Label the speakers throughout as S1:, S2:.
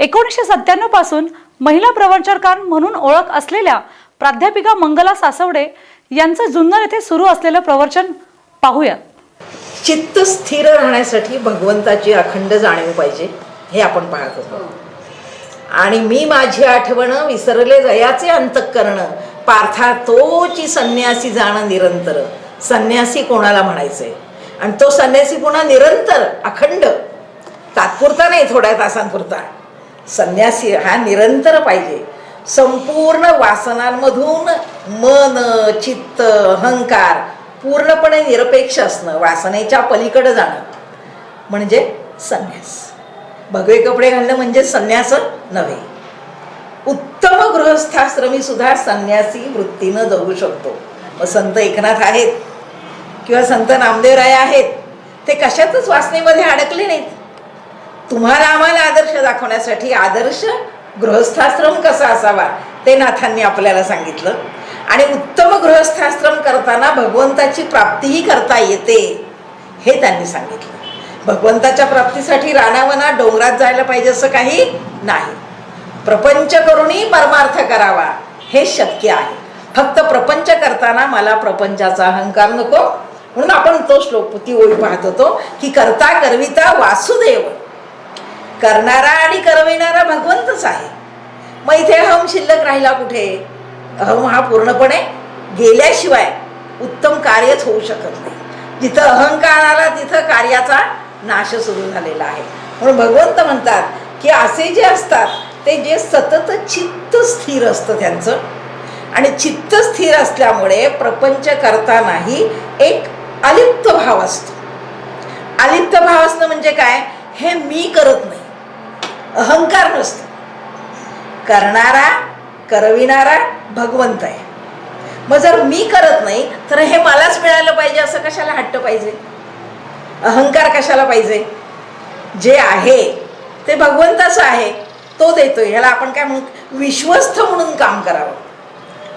S1: एकोणीसशे सत्त्याण्णवपासून महिला प्रवचनकार म्हणून ओळख असलेल्या प्राध्यापिका मंगला सासवडे यांचं जुन्नर येथे सुरू असलेलं प्रवचन पाहूया.
S2: चित्त स्थिर राहण्यासाठी भगवंताची अखंड जाणीव पाहिजे हे आपण पाहत होतो. आणि मी माझी आठवण विसरले जयाचे अंतःकरण पार्था तोची संन्यासी जाणं निरंतर. संन्यासी कोणाला म्हणायचंय? आणि तो संन्यासी पुन्हा निरंतर अखंड. तात्पुरता नाही थोड्या तासांपुरता. संन्यासी हा निरंतर पाहिजे. संपूर्ण वासनांमधून मन चित्त अहंकार पूर्णपणे निरपेक्ष असणं वासनेच्या पलीकडं जाणं. म्हणजे संन्यास. भगवे कपडे घालणं म्हणजे संन्यास नव्हे. उत्तम गृहस्थाश्रमी सुद्धा संन्यासी वृत्तीनं जगू शकतो. मग संत एकनाथ आहेत किंवा संत नामदेवराय आहेत ते कशातच वासनेमध्ये अडकले नाहीत. तुम्हाला आम्हाला आदर्श दाखवण्यासाठी आदर्श गृहस्थाश्रम कसा असावा ते नाथांनी आपल्याला सांगितलं. आणि उत्तम गृहस्थाश्रम करताना भगवंताची प्राप्तीही करता येते हे त्यांनी सांगितलं. भगवंताच्या प्राप्तीसाठी रानावना डोंगरात जायला पाहिजे असं काही नाही. प्रपंच करूनही परमार्थ करावा हे शक्य आहे. फक्त प्रपंच करताना मला प्रपंचाचा अहंकार नको. म्हणून आपण तो श्लोक ती ओळी पाहत होतो की करता करविता वासुदेव करणारा आणि करविणारा भगवंतच आहे मग इथे अहम शिल्लक राहिला कुठे? अहम हा पूर्णपणे गेल्याशिवाय उत्तम कार्यच होऊ शकत नाही. जिथं अहंकार आला तिथं कार्याचा नाश सुरू झालेला आहे. म्हणून भगवंत म्हणतात की असे जे असतात ते जे सतत चित्त स्थिर असतं त्यांचं. आणि चित्त स्थिर असल्यामुळे प्रपंच करतानाही एक अलिप्त भाव असतो. अलिप्त भाव असणं म्हणजे काय? हे मी करत नाही. अहंकार नसतो. करणारा करविणारा भगवंत आहे. मग जर मी करत नाही तर हे मलाच मिळालं पाहिजे असं कशाला हट्ट पाहिजे? अहंकार कशाला पाहिजे? जे आहे ते भगवंताचं आहे तो देतोय. ह्याला आपण काय म्हणू? विश्वस्त म्हणून काम करावं.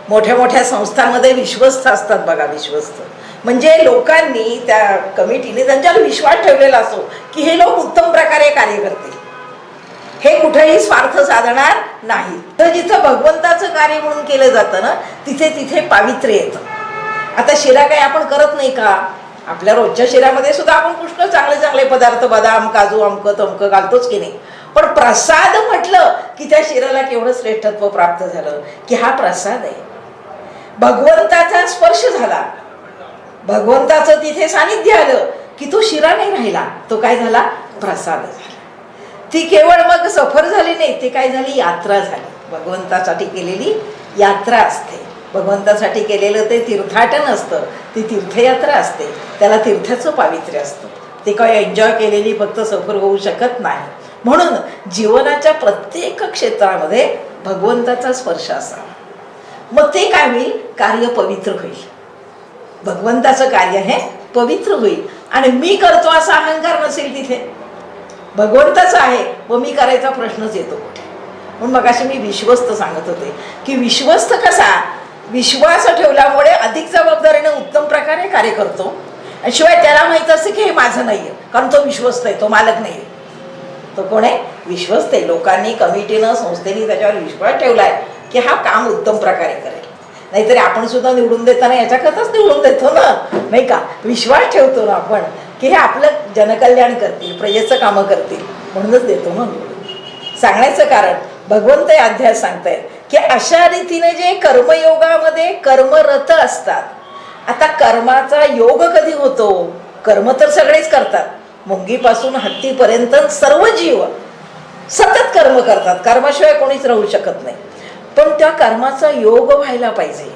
S2: मोठ्या मोठ्या संस्थांमध्ये विश्वस्त असतात बघा विश्वस्त. म्हणजे लोकांनी त्या कमिटीने त्यांच्यावर विश्वास ठेवलेला असो की हे लोक उत्तम प्रकारे कार्य करतील. हे कुठेही स्वार्थ साधणार नाही. तर जिथं भगवंताचं कार्य म्हणून केलं जातं ना तिथे तिथे पावित्र्य येतं. आता शिरा काही आपण करत नाही का? आपल्या रोजच्या शिरामध्ये सुद्धा आपण पुष्कळ चांगले चांगले पदार्थ बदाम काजू अमकं तमकं घालतोच की नाही. पण प्रसाद म्हटलं की त्या शिराला केवढं श्रेष्ठत्व प्राप्त झालं की हा प्रसाद आहे. भगवंताचा स्पर्श झाला. भगवंताचं तिथे सानिध्य आलं की तो शिरा नाही राहिला. तो काय झाला? प्रसाद झाला. ती केवळ मग सफर झाली नाही ती काय झाली? यात्रा झाली. भगवंतासाठी केलेली यात्रा असते. भगवंतासाठी केलेलं ते तीर्थाटन असतं. ती तीर्थयात्रा असते. त्याला तीर्थाचं पावित्र्य असतं. ते काय एन्जॉय केलेली फक्त सफर होऊ शकत नाही. म्हणून जीवनाच्या प्रत्येक क्षेत्रामध्ये भगवंताचा स्पर्श असावा. मग ते काय होईल? कार्य पवित्र होईल. भगवंताचं कार्य हे पवित्र होईल. आणि मी करतो असा अहंकार नसेल तिथे. भगवंतच आहे. व मी करायचा प्रश्नच येतो कुठे? म्हणून मग अशी मी विश्वस्त सांगत होते की विश्वस्त कसा? विश्वास ठेवल्यामुळे अधिक जबाबदारीने उत्तम प्रकारे कार्य करतो. आणि शिवाय त्याला माहीत असतं की हे माझं नाही आहे कारण तो विश्वस्त आहे तो मालक नाही आहे तो कोण आहे? विश्वस्त आहे. लोकांनी कमिटीनं संस्थेने त्याच्यावर विश्वास ठेवलाय की हा काम उत्तम प्रकारे करेल. नाहीतरी आपण सुद्धा निवडून देताना याच्याकरताच निवडून देतो ना? नाही का? विश्वास ठेवतो ना आपण. की हे आपलं जनकल्याण करतील प्रजेचं कामं करतील म्हणूनच देतो ना. सांगण्याचं कारण भगवंत हे अध्याय सांगतायत की अशा रीतीने जे कर्मयोगामध्ये कर्मरत असतात आता कर्माचा योग कधी होतो? कर्म तर सगळेच करतात. मुंगीपासून हत्तीपर्यंत सर्व जीव सतत कर्म करतात. कर्माशिवाय कोणीच राहू शकत नाही. पण त्या कर्माचा योग व्हायला पाहिजे.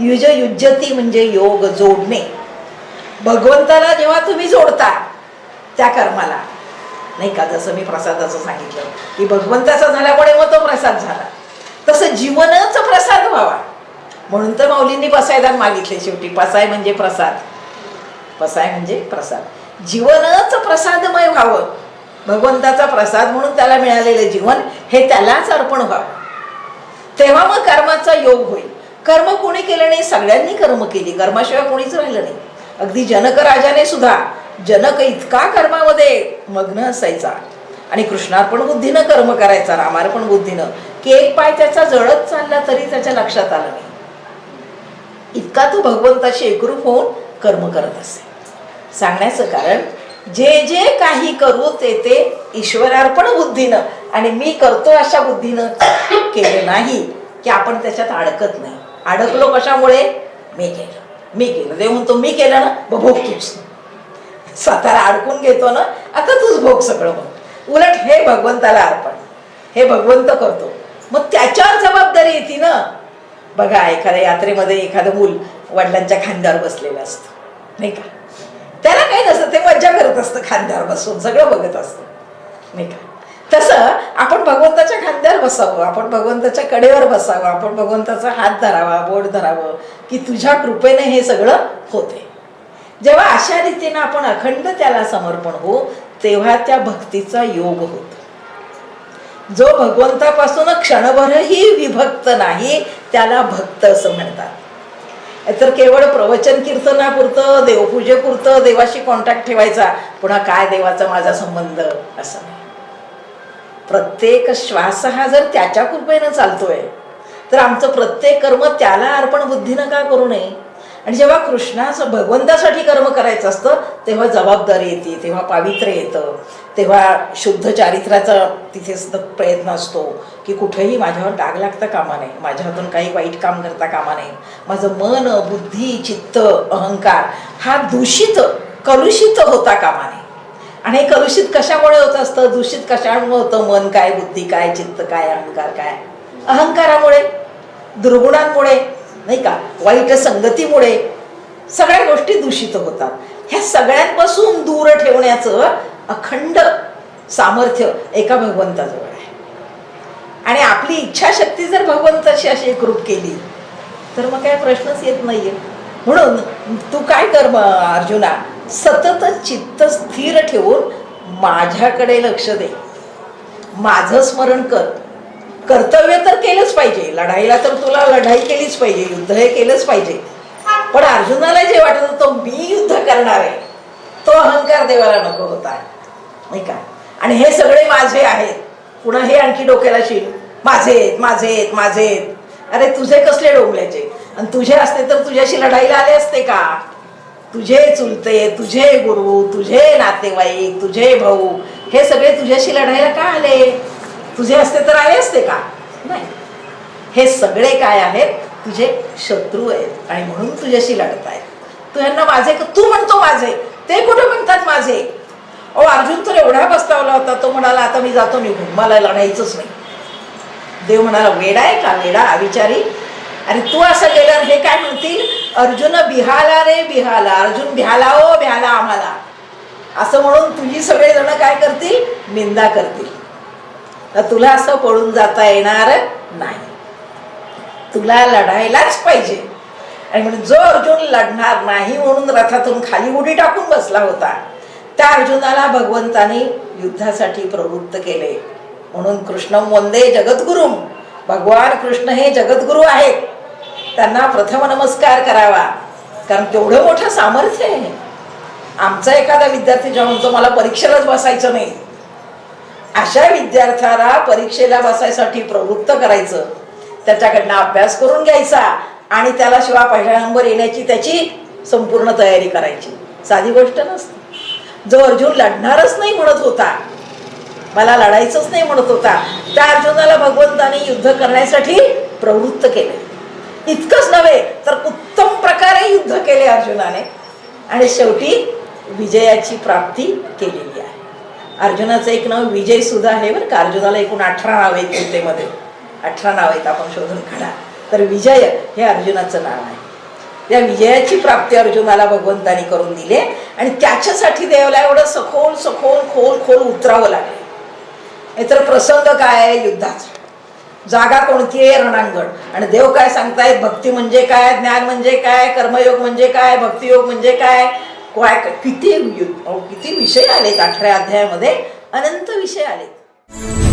S2: युज युज्यती म्हणजे योग जोडणे. भगवंताला जेव्हा तुम्ही जोडता त्या कर्माला. नाही का जसं मी प्रसादाचं सांगितलं की भगवंताचा झाल्यामुळे मग तो प्रसाद झाला. तसं जीवनच प्रसाद व्हावा. म्हणून तर माऊलींनी पसायदान मागितले शेवटी. पसाय म्हणजे प्रसाद. पसाय म्हणजे प्रसाद. जीवनच प्रसादमय व्हावं. भगवंताचा प्रसाद म्हणून त्याला मिळालेलं जीवन हे त्यालाच अर्पण व्हावं. तेव्हा मग कर्माचा योग होईल. कर्म कोणी केलं नाही सगळ्यांनी कर्म केली. कर्माशिवाय कोणीच राहिलं नाही. अगदी जनक राजाने सुद्धा जनक इतका कर्मामध्ये मग्न असायचा. आणि कृष्णार्पण बुद्धीनं कर्म करायचा रामार्पण बुद्धीनं. की एक पाय त्याचा जळत चालला तरी त्याच्या लक्षात आलं नाही. इतका तो भगवंताशी एकरूप होऊन कर्म करत असे. सांगण्याचं कारण जे जे काही करू ते ते ईश्वरार्पण बुद्धीनं आणि मी करतो अशा बुद्धीनं केलं नाही की आपण त्याच्यात अडकत नाही. अडकलो कशामुळे? मी केलं. मी केलं. देव म्हणतो मी केलं ना मग भोग तूच स्वतःला अडकून घेतो ना आता तूच भोग सगळं मग उलट हे भगवंताला अर्पण. हे भगवंत करतो. मग त्याच्यावर जबाबदारी येते ना. बघा एखाद्या यात्रेमध्ये एखादं मूल वडिलांच्या खांद्यावर बसलेलं असतं. नाही का? त्याला काही नसतं. ते मज्जा करत असतं खांद्यावर बसून. सगळं बघत असतं. नाही का? तसं आपण भगवंताच्या खांद्यावर बसावं आपण भगवंताच्या कडेवर बसावं आपण भगवंताचा हात धरावा बोट धरावं की तुझ्या कृपेने हे सगळं होते. जेव्हा अशा रीतीनं आपण अखंड त्याला समर्पण होऊ तेव्हा त्या भक्तीचा योग होतो. जो भगवंतापासून क्षणभरही विभक्त नाही त्याला भक्त असं म्हणतात. तर केवळ प्रवचन कीर्तनापुरतं देवपूजेपुरतं देवाशी कॉन्टॅक्ट ठेवायचा पुन्हा काय देवाचा माझा संबंध असं नाही. प्रत्येक श्वास हा जर त्याच्या कृपेनं चालतोय तर आमचं प्रत्येक कर्म त्याला अर्पण बुद्धीनं का करू नये? आणि जेव्हा कृष्णाचं भगवंतासाठी कर्म करायचं असतं तेव्हा जबाबदारी येते तेव्हा पावित्र्य येतं तेव्हा शुद्ध चारित्र्याचा तिथे प्रयत्न असतो की कुठेही माझ्यावर डाग लागता कामा नये माझ्या हातून काही वाईट काम करता कामा नये. माझं मन बुद्धी चित्त अहंकार हा दूषित कलुषित होता कामा नये. आणि हे कलुषित कशामुळे होत असतं? दूषित कशामुळे होतं? मन काय बुद्धी काय चित्त काय अहंकार काय? अहंकारामुळे दुर्गुणांमुळे नाही का? वाईट संगतीमुळे सगळ्या गोष्टी दूषित होतात. ह्या सगळ्यांपासून दूर ठेवण्याचं अखंड सामर्थ्य एका भगवंताजवळ आहे. आणि आपली इच्छाशक्ती जर भगवंताशी अशी एकरूप केली तर मग काय प्रश्नच येत नाहीये. म्हणून तू काय कर अर्जुना? सतत चित्त स्थिर ठेवून माझ्याकडे लक्ष दे. माझं स्मरण कर. कर्तव्य तर केलंच पाहिजे. लढाईला तर तुला लढाई केलीच पाहिजे. युद्ध हे केलंच पाहिजे. पण अर्जुनाला जे वाटत होतं मी युद्ध करणार आहे तो अहंकार देवाला नको होता. नाही का? आणि हे सगळे माझे आहेत. पुन्हा हे आणखी डोक्याला शिल माझे आहेत माझे आहेत माझे आहेत. अरे तुझे कसले डोंबल्याचे आणि तुझे असते तर तुझ्याशी लढाईला आले असते का? तुझे चुलते तुझे गुरु तुझे नातेवाईक तुझे भाऊ हे सगळे तुझ्याशी लढायला का आले? तुझे असते तर आले असते का? नाही. हे सगळे काय आहेत? तुझे शत्रू आहेत आणि म्हणून तुझ्याशी लढत आहेत. तू यांना माझे तू म्हणतो माझे. ते कुठे म्हणतात माझे? ओ अर्जुन तर एवढा पस्तावला होता. तो म्हणाला आता मी जातो निघून. मला लढायचंच नाही. देव म्हणाला वेडा आहे का? वेडा अविचारी. अरे तू असं गेल्यावर हे काय म्हणतील? अर्जुन बिहाला रे बिहाला अर्जुन भ्याला ओ भ्याला आम्हाला. असं म्हणून तुझी सगळेजण काय करतील? निंदा करतील. तर तुला असं पळून जाता येणार नाही. तुला लढायलाच पाहिजे. आणि म्हणून जो अर्जुन लढणार नाही म्हणून रथातून खाली उडी टाकून बसला होता त्या अर्जुनाला भगवंतानी युद्धासाठी प्रवृत्त केले. म्हणून कृष्ण वंदे जगद्गुरुम. भगवान कृष्ण हे जगद्गुरु आहेत. त्यांना प्रथम नमस्कार करावा. कारण तेवढं मोठं सामर्थ्य आहे. आमचा एखादा विद्यार्थी जेव्हा म्हणतो मला परीक्षेलाच बसायचं नाही. अशा विद्यार्थ्याला परीक्षेला बसायसाठी प्रवृत्त करायचं. त्याच्याकडनं अभ्यास करून घ्यायचा आणि त्याला शिवाय पहिला नंबर येण्याची त्याची संपूर्ण तयारी करायची. साधी गोष्ट नसते. जो अर्जुन लढणारच नाही म्हणत होता मला लढायचंच नाही म्हणत होता त्या अर्जुनाला भगवंताने युद्ध करण्यासाठी प्रवृत्त केले. इतकंच नव्हे तर उत्तम प्रकारे युद्ध केले अर्जुनाने. आणि शेवटी विजयाची प्राप्ती केलेली आहे. अर्जुनाचं एक नाव विजय सुद्धा आहे बरं का. अर्जुनाला एकूण अठरा नाव आहेत गीतेमध्ये अठरा नाव आहेत आपण शोधून काढा. तर विजय हे अर्जुनाचं नाव आहे. त्या विजयाची प्राप्ती अर्जुनाला भगवंतानी करून दिले आणि त्याच्यासाठी देवाला एवढं सखोल सखोल खोल खोल उतरावं लागले. तर प्रसंग काय? आहे युद्धाचा. जागा कोणती आहे रणांगण? आणि देव काय सांगतायत? भक्ती म्हणजे काय? ज्ञान म्हणजे काय? कर्मयोग म्हणजे काय? भक्तियोग म्हणजे काय? काय? किती किती विषय आलेत अठरा अध्यायामध्ये? अनंत विषय आलेत.